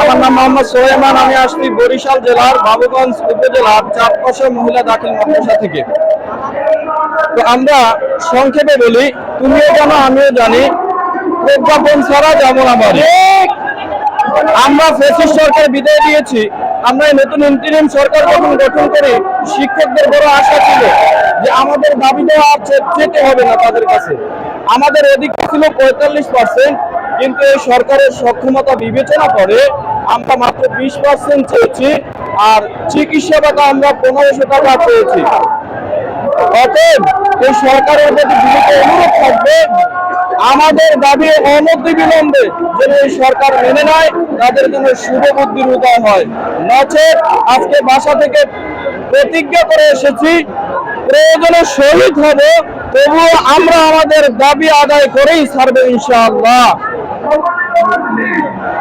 আমার নাম মোহাম্মদ আমি আসছি বরিশাল জেলার বাবুগঞ্জ উপজেলার চারপাশে মহিলা দাখিল মাদ্রাসা থেকে। তো আমরা সংক্ষেপে বলি, তুমিও জানো, আমিও জানি প্রজ্ঞাপন ছাড়া যেমন আমার। আমরা ফেসিস সরকার বিদায় দিয়েছি, আমরা নতুন ইন্টারিম সরকার যখন গঠন করি শিক্ষকদের বড় আশা ছিল যে আমাদের দাবি দেওয়া আর চেতে হবে না তাদের কাছে। আমাদের অধিকার ছিল পঁয়তাল্লিশ পার্সেন্ট কিন্তু এই সরকারের সক্ষমতা বিবেচনা করে আমরা মাত্র বিশ পার্সেন্ট চেয়েছি আর চিকিৎসা টাকা আমরা পনেরোশো টাকা চেয়েছি অতএব এই সরকারের প্রতি অনুরোধ থাকবে, আমাদের দাবি অনতি বিলম্বে যেন এই সরকার মেনে নেয়, তাদের জন্য শুভ বুদ্ধির উদয় হয়। নচেত আজকে বাসা থেকে প্রতিজ্ঞা করে এসেছি, প্রয়োজনে শহীদ হব, তবুও আমরা আমাদের দাবি আদায় করেই ছাড়বো ইনশাআল্লাহ। Come on, come on,